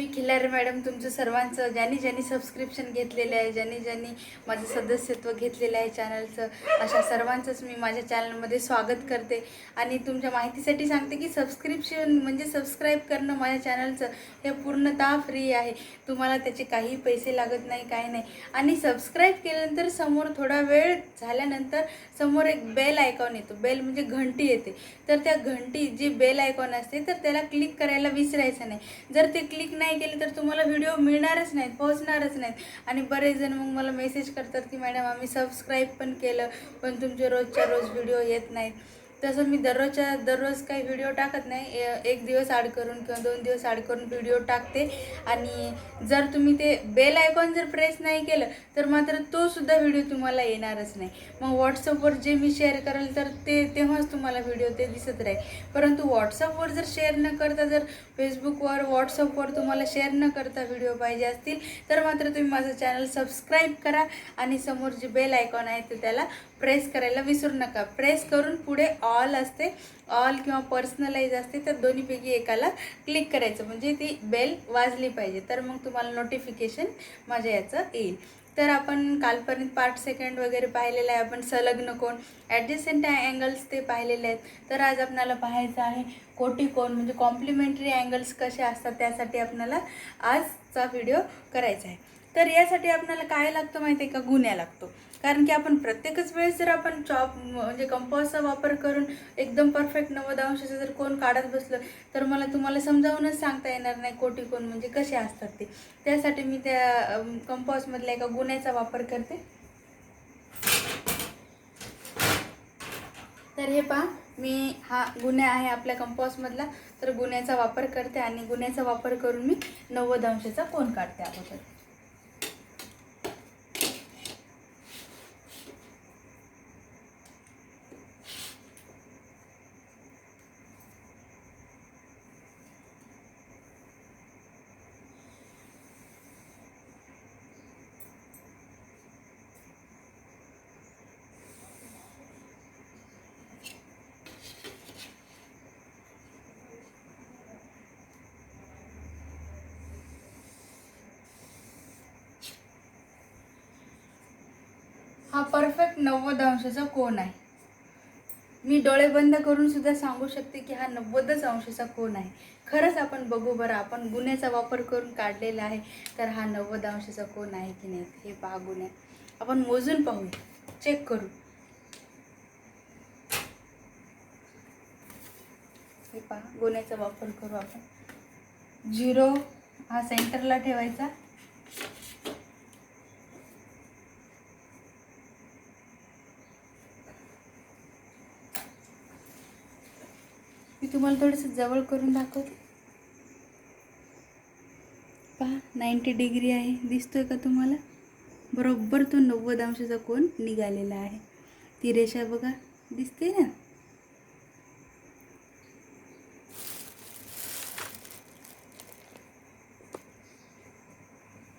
मी Khillare madam तुमचं सर्वांचं ज्यांनी ज्यांनी सबस्क्रिप्शन घेतलेलं आहे ज्यांनी ज्यांनी माझं सदस्यत्व घेतलेलं आहे चॅनलचं अशा सर्वांचंच मी माझ्या चॅनलमध्ये स्वागत करते. आणि तुमच्या माहितीसाठी सांगते की सबस्क्रिप्शन म्हणजे सबस्क्राईब करणं माझ्या चॅनलचं हे पूर्णतः फ्री आहे. तुम्हाला त्याचे काही पैसे लागत नाही काही नाही. आणि सबस्क्राईब केल्यानंतर समोर थोडा वेळ झाल्यानंतर समोर एक बेल आयकॉन येतो. बेल म्हणजे घंटी येते. तर त्या घंटी जी बेल आयकॉन असते तर त्याला क्लिक करायला विसरायचं नाही. जर ते क्लिक नाही केले तर तुम्हाला व्हिडिओ मिळणारच नाहीत पोहोचणारच नाहीत. आणि बरेच जण मग मला मेसेज करतात की मॅडम आम्ही सबस्क्राईब पण केलं पण तुमचे रोजच्या रोज व्हिडिओ येत नाहीत. तसं मी दररोजच्या दररोज काही व्हिडिओ टाकत नाही. एक दिवस आड करून किंवा दोन दिवस आड करून व्हिडिओ टाकते. आणि जर तुम्ही ते बेल आयकॉन जर प्रेस नाही केलं तर मात्र तो सुद्धा व्हिडिओ तुम्हाला येणारच नाही. मग व्हॉट्सअपवर जे मी शेअर करेल तर ते तेव्हाच तुम्हाला व्हिडिओ ते दिसत राहील. परंतु व्हॉट्सअपवर जर शेअर न करता जर फेसबुकवर व्हॉट्सअपवर तुम्हाला शेअर न करता व्हिडिओ पाहिजे असतील तर मात्र तुम्ही माझं चॅनल सबस्क्राईब करा. आणि समोर जे बेल आयकॉन आहे ते त्याला प्रेस करायला विसरू नका. प्रेस करून पुढे ऑल असते. ऑल किंवा पर्सनलाइज असते तर दोन्हीपैकी एकाला क्लिक करायचं. म्हणजे ती बेल वाजली पाहिजे. तर मग तुम्हाला नोटिफिकेशन माझ्या याचं येईल. तर आपण कालपर्यंत पार्ट सेकंड वगैरे पाहिलेलं आहे. आपण संलग्न कोण? ॲडजस्टंट अँगल्स ते पाहिलेले आहेत. तर आज आपल्याला पाहायचं आहे कोटी कोण? म्हणजे कॉम्प्लिमेंटरी अँगल्स कसे असतात त्यासाठी आपल्याला आजचा व्हिडिओ करायचा आहे. तर यासाठी आपल्याला काय लागतं माहिती आहे का? गुन्ह्या लागतो. कारण की आपण प्रत्येकच वेळेस जर आपण चॉप म्हणजे कंपॉसचा वापर करून एकदम परफेक्ट नव्वद अंशाचं जर कोण काढत बसलं तर मला तुम्हाला समजावूनच सांगता येणार नाही कोटी कोण म्हणजे कसे असतात ते. त्यासाठी मी त्या कंपॉसमधल्या एका गुन्ह्याचा वापर करते. तर हे पहा मी हा गुन्हा आहे आपल्या कंपॉसमधला तर गुन्ह्याचा वापर करते आणि गुन्ह्याचा वापर करून मी नव्वद अंशाचा कोण काढते अगोदर. हा परफेक्ट नव्वद अंशाचा कोण आहे. मी डोळे बंद करून सुद्धा सांगू शकते की हा नव्वदच अंशाचा कोण आहे. खरंच आपण बघू बरं आपण गुन्ह्याचा वापर करून काढलेला आहे तर हा नव्वद अंशाचा कोण आहे की नाही हे पहा गुन्ह्या आपण मोजून पाहू चेक करू. हे पहा गुन्ह्याचा वापर करू आपण. झिरो हा सेंटरला ठेवायचा. तुम्हाला थोडंसं जवळ करून दाखवते. पहा नाईंटी डिग्री आहे. दिसतोय का तुम्हाला? बरोबर तो नव्वद अंशाचा कोण निघालेला आहे. ती रेषा बघा. दिसते ना?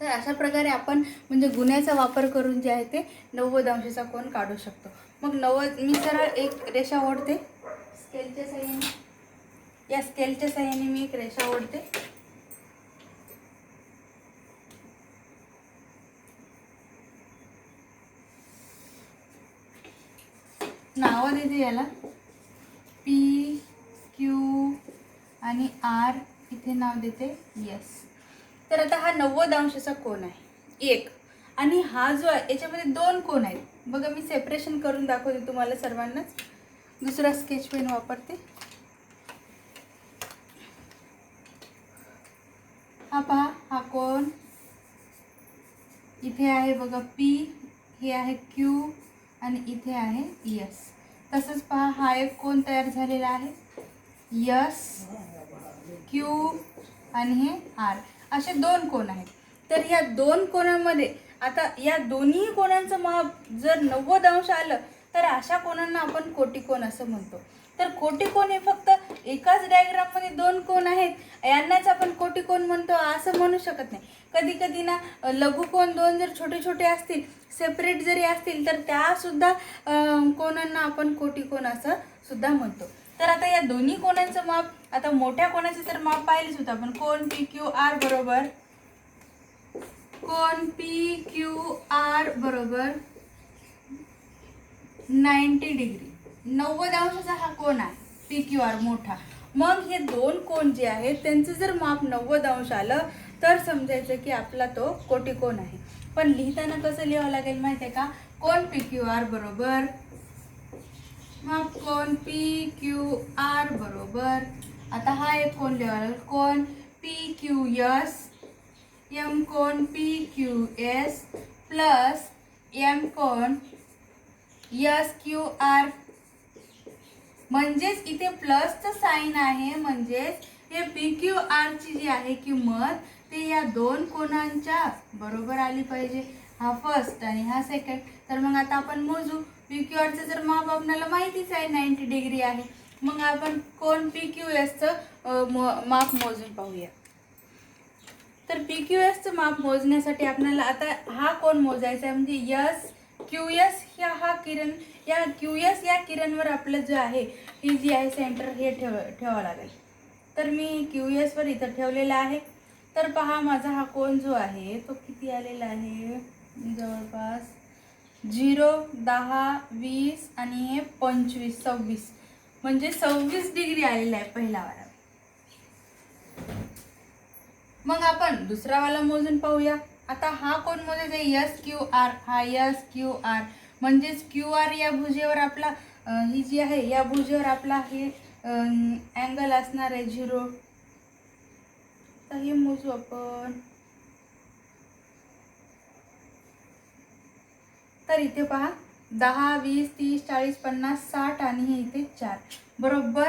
तर अशा प्रकारे आपण म्हणजे गुन्ह्याचा वापर करून जे आहे ते नव्वद अंशाचा कोण काढू शकतो. मग नव्वद मी सरळ एक रेषा ओढते. स्केलच्या साह्याने. या स्केलच्या साह्याने मी एक रेषा ओढते. नावं देते याला. पी क्यू आणि आर इथे नाव देते. यस तर आता हा नव्वद अंशाचा कोण आहे. एक. आणि हा जो आहे याच्यामध्ये दोन कोण आहेत. बघा मी सेपरेशन करून दाखवते तुम्हाला सर्वांनाच. दुसरा स्केच पेन वापरते. हा पहा हा कोण? इथे आहे बघा पी हे आहे क्यू आणि इथे आहे यस तसंच पहा हा एक कोण तयार झालेला आहे? यस क्यू आणि हे आर असे दोन कोण आहेत? तर या दोन कोणामध्ये आता या दोन्ही कोणांचं माप जर नव्वद अंश आलं तर अशा कोणांना आपण कोटी कोण असं म्हणतो. तर कोटी कोण हे फक्त एकाच डायग्राममध्ये दोन कोण आहेत? यांनाच आपण कोटी कोण म्हणतो असं म्हणू शकत नाही. कधी कधी ना अ, लघु कोण दोन जर छोटे छोटे असतील सेपरेट जरी असतील तर त्यासुद्धा कोणांना आपण कोटी कोण असं सुद्धा म्हणतो. तर आता या दोन्ही कोणाचं माप आता मोठ्या कोणाचं तर माप पाहिलेच होतं आपण. कोण पी क्यू आर बरोबर? कोण पी क्यू आर बरोबर? Ninety degree. नव्वद अंशाचा हा कोण आहे? पी क्यू आर मोठा. मग हे दोन कोण जे आहेत त्यांचं जर माप नव्वद अंश आलं तर समजायचं की आपला तो कोटी कोण आहे. पण लिहिताना कसं लिहावं लागेल माहिती आहे का? कोण पी क्यू आर बरोबर? मग कोण पी क्यू आर बरोबर? आता हा एक कोण लिहावा लागेल. कोण पी क्यू एस एम कोण P Q S plus M कोण यस क्यू आर म्हणजेच इथे प्लसचं साईन आहे म्हणजेच हे पी क्यू आरची जी आहे किंमत ते या दोन कोणांच्या बरोबर आली पाहिजे. हा फर्स्ट आणि हा सेकंड तर मग आता आपण मोजू. पी क्यू आरचं जर माप आपल्याला माहितीच आहे नाईन्टी डिग्री आहे. मग आपण कोण पी क्यू एसचं माप मोजून पाहूया. तर पी क्यू एसचं माप मोजण्यासाठी आपल्याला आता हा कोण मोजायचा आहे? म्हणजे यस क्यू एस ह्या हा किरण या क्यूएस या किरणवर आपलं जे आहे ही जी आहे सेंटर हे ठेव ठेवावं लागेल. तर मी क्यू एसवर इथं ठेवलेला आहे. तर पहा माझा हा कोण जो आहे तो किती आलेला आहे? जवळपास झिरो दहा वीस आणि हे पंचवीस सव्वीस. म्हणजे सव्वीस डिग्री आलेला आहे पहिला वाला. मग आपण दुसरा वाला मोजून पाहूया. आता हा कोण मोजायचा यस क्यू आर हा यस क्यू आर म्हणजेच क्यू आर या भुजेवर आपला ही जी आहे या भुजेवर आपला हे अँगल असणार आहे झिरो. तर हे मोजू आपण. तर इथे पहा दहा वीस तीस चाळीस पन्नास साठ आणि हे इथे चार. बरोबर?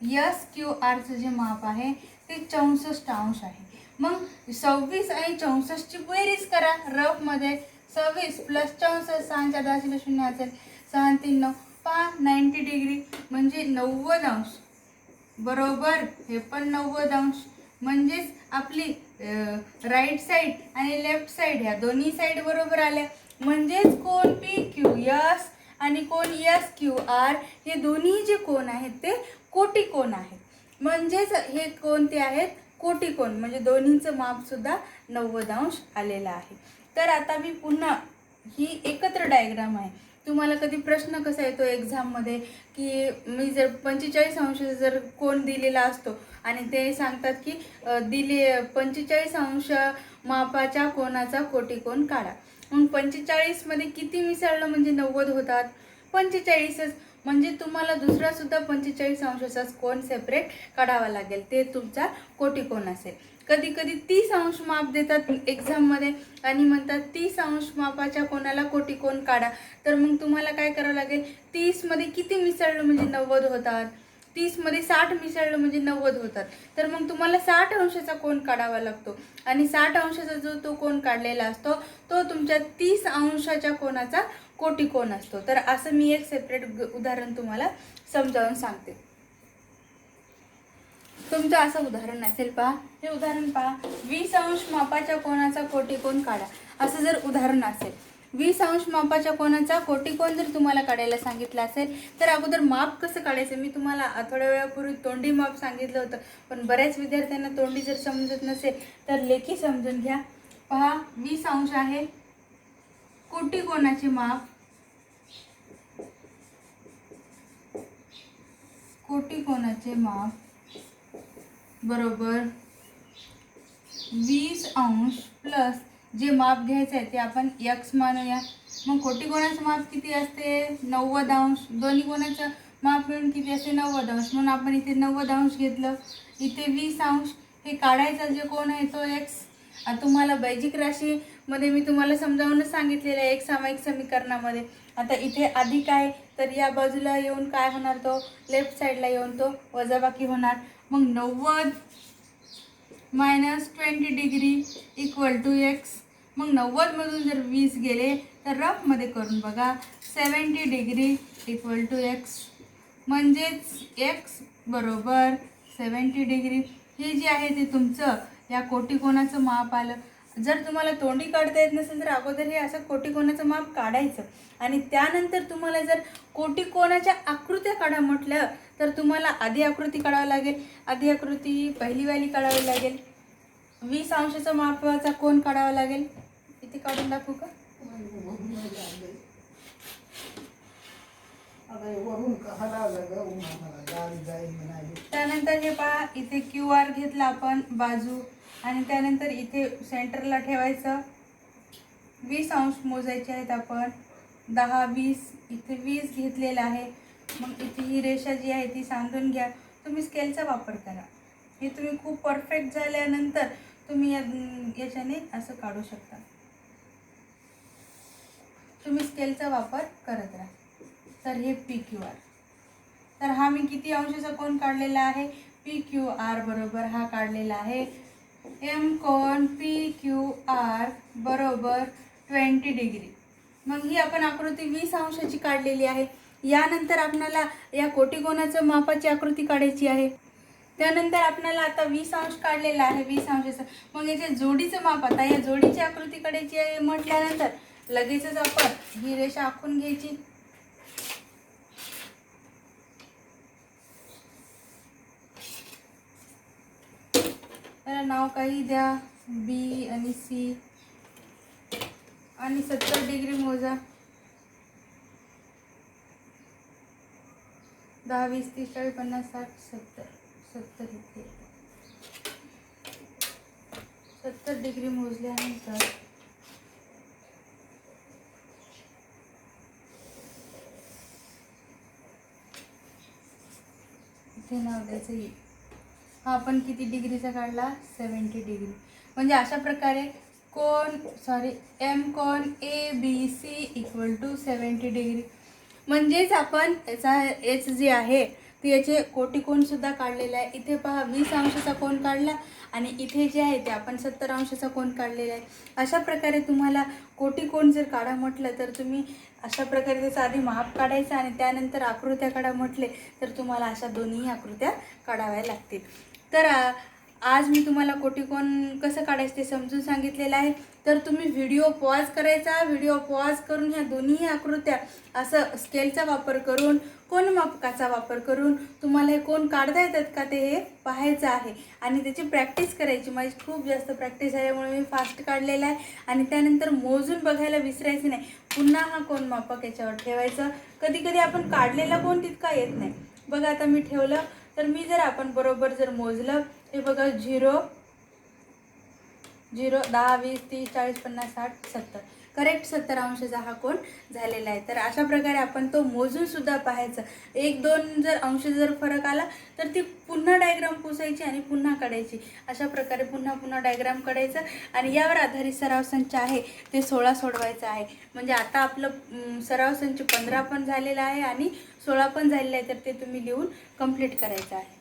यस क्यू आरचं जे माप आहे ते चौसष्ट अंश आहे. मग सव्वीस आणि चौसष्टची बेरीज करा रफमध्ये सव्वीस प्लस चौसष्ट सहाच्या दहाशे शून्य असेल. सहा तीन नऊ. पहा नाईन्टी डिग्री म्हणजे नव्वद अंश. बरोबर? हे पण नव्वद अंश. म्हणजेच आपली राईट साईड आणि लेफ्ट साईड ह्या दोन्ही साईड बरोबर आल्या. म्हणजेच कोण पी क्यू यस आणि कोण यस क्यू आर हे दोन्ही जे कोण आहेत ते कोटी कोण आहेत. म्हणजेच हे कोणते आहेत? कोटी कोण म्हणजे दोन्हीचं मापसुद्धा नव्वद अंश आलेलं आहे. तर आता मी पुन्हा ही एकत्र डायग्राम आहे. तुम्हाला कधी प्रश्न कसा येतो एक्झाममध्ये की मी जर पंचेचाळीस अंश जर कोण दिलेला असतो आणि ते सांगतात की दिले पंचेचाळीस अंश मापाच्या कोणाचा कोटी कोण काढा. मग पंचेचाळीसमध्ये किती मिसळलं म्हणजे नव्वद होतात? पंचेचाळीसच. म्हणजे तुम्हाला दुसरासुद्धा पंचेचाळीस अंशाचाच कोण सेपरेट काढावा लागेल. ते तुमचा कोटी कोण असेल. कधी कधी तीस अंश माप देतात एक्झाममध्ये आणि म्हणतात तीस अंश मापाच्या कोणाला कोटी कोण काढा. तर मग तुम्हाला काय करावं लागेल? तीसमध्ये किती मिसळलं म्हणजे नव्वद होतात? तीसमध्ये साठ मिसळलं म्हणजे नव्वद होतात. तर मग तुम्हाला साठ अंशाचा कोण काढावा लागतो? आणि साठ अंशाचा जो तो कोण काढलेला असतो तो तुमच्या तीस अंशाच्या कोणाचा कोटी कोण असतो? तर असं मी एक सेपरेट उदाहरण तुम्हाला समजावून सांगते. तुमचं असं उदाहरण असेल पहा. हे उदाहरण पहा. वीस अंश मापाच्या कोणाचा कोटी कोण काढा. असं जर उदाहरण असेल. वीस अंश मापाच्या कोणाचा कोटी कोण जर तुम्हाला काढायला सांगितलं असेल तर अगोदर माप कसं काढायचं? मी तुम्हाला थोड्या वेळापूर्वी तोंडी माप सांगितलं होतं पण बऱ्याच विद्यार्थ्यांना तोंडी जर समजत नसेल तर लेखी समजून घ्या. पहा वीस अंश आहे. कोटी कोणाचे माप. कोटी कोणाचे माप. बरोबर. वीस अंश प्लस जे माप घ्यायचं आहे ते आपण यक्स मानूया. मग कोटी कोणाचं माप किती असते? नव्वद अंश. दोन्ही कोणाचं माप मिळून किती असते? नव्वद अंश. म्हणून आपण इथे नव्वद अंश घेतलं. इथे वीस अंश. हे काढायचा जे कोण आहे तो एक्स तुम्हाला बैजिक राशीमध्ये मी तुम्हाला समजावूनच सांगितलेलं आहे एक सामायिक समीकरणामध्ये. आता इथे अधिक आहे तर या बाजूला येऊन काय होणार तो? लेफ्ट साईडला येऊन तो वजाबाकी होणार. मग नव्वद minus twenty degree equal to X मग नव्वदमधून जर वीस गेले तर रफमध्ये करून बघा. Seventy degree equal to X म्हणजेच एक्स बरोबर सेवन्टी डिग्री हे जे आहे ते तुमचं. या कोटीकोणाचं माप आलं जर तुम्हाला तोंडी काढता येत नसेल तर अगोदर हे असं कोटीकोणाचं माप काढायचं. आणि त्यानंतर तुम्हाला जर कोटीकोणाच्या आकृत्या काढा म्हटलं तर तुम्हाला आधी आकृती काढावी लागेल. आधी आकृती पहिलीवाली काढावी लागेल. वीस अंशाचा मापाचा कोण काढावा लागेल. इथे काढून दाखवू का? त्यानंतर हे पहा इथे क्यू आर घेतला आपण बाजू. आणि त्यानंतर इथे सेंटरला ठेवायचं. वीस अंश मोजायचे आहेत आपण. दहा वीस इथे वीस घेतलेलं आहे. मग इथे ही रेषा जी आहे ती सांधून घ्या. तुम्ही स्केलचा वापर करा. हे तुम्ही खूप परफेक्ट झाल्यानंतर तुम्ही या याच्याने असं काढू शकता. तुम्ही स्केलचा वापर करत राहा. तर हे पी क्यू आर. तर हा मी किती अंशाचा कोण काढलेला आहे? पी क्यू आर बरोबर हा काढलेला आहे. एम कोण पी क्यू आर बरोबर ट्वेंटी डिग्री मग ही आपण आकृती वीस अंशाची काढलेली आहे. यानंतर आपणाला या कोटीकोणाचं मापाची आकृती काढायची आहे. त्यानंतर आपल्याला आता वीस अंश काढलेला आहे वीस अंशाचं. मग याच्या जोडीचं माप आता या जोडीची आकृती काढायची आहे म्हटल्यानंतर लगेचच आपण ही रेषा आखून घ्यायची. त्याला नाव काही द्या. बी आणि सी. आणि सत्तर डिग्री मोजा. दहा वीस तीस चाळीस पन्नास साठ सत्तर. सत्तर इथे सत्तर डिग्री मोजल्यानंतर इथे नाव द्यायचं येईल हा आपण किती डिग्रीचा काढला? Seventy degree. म्हणजे अशा प्रकारे कोण सॉरी एम कोण? A B C equal to seventy degree. म्हणजेच आपण याचा एच जे आहे ते याचे कोटी कोणसुद्धा काढलेला आहे. इथे पहा वीस अंशाचा कोण काढला आणि इथे जे आहे ते आपण सत्तर अंशाचा कोण काढलेला आहे. अशा प्रकारे तुम्हाला कोटी कोण जर काढा म्हटलं तर तुम्ही अशा प्रकारे त्याचा आधी माप काढायचा आणि त्यानंतर आकृत्या काढा म्हटले तर तुम्हाला अशा दोन्ही आकृत्या काढाव्या लागतील. तर आज मी तुम्हाला कोटिकोन कसं काढायचं ते समजून सांगितलेलं आहे. तर तुम्ही व्हिडिओ पॉज करायचा व्हिडिओ पॉज करून ह्या दोन्ही आकृत्या असं स्केलचा वापर करून कोण मापकाचा वापर करून तुम्हाला हे कोण काढता येतात का ते हे पाहायचं आहे. आणि त्याची प्रॅक्टिस करायची. माझी खूप जास्त प्रॅक्टिस झाल्यामुळे मी फास्ट काढलेला आहे. आणि त्यानंतर मोजून बघायला विसरायचं नाही. पुन्हा हा कोण मापक याच्यावर ठेवायचं. कधी कधी आपण काढलेला कोण तितका येत नाही. बघा आता मी ठेवलं. तर मी जर आपण बरोबर जर मोजलं हे बघा झिरो झिरो दहा वीस तीस चाळीस पन्नास साठ सत्तर. करेक्ट सत्तर अंशाचा हा कोण झालेला आहे. तर अशा प्रकारे आपण तो मोजूनसुद्धा पाहायचा पाहायचं. एक दोन जर अंश जर फरक आला तर ती पुन्हा डायग्राम पुसायची आणि पुन्हा काढायची. अशा प्रकारे पुन्हा पुन्हा डायग्राम काढायचा आणि यावर आधारित सराव संच आहे ते सोळा सोडवायचं आहे. म्हणजे आता आपलं सराव संच पंधरा पण झालेला आहे आणि सोळा पण झालेला आहे तर ते तुम्ही लिहून कंप्लीट करायचं आहे.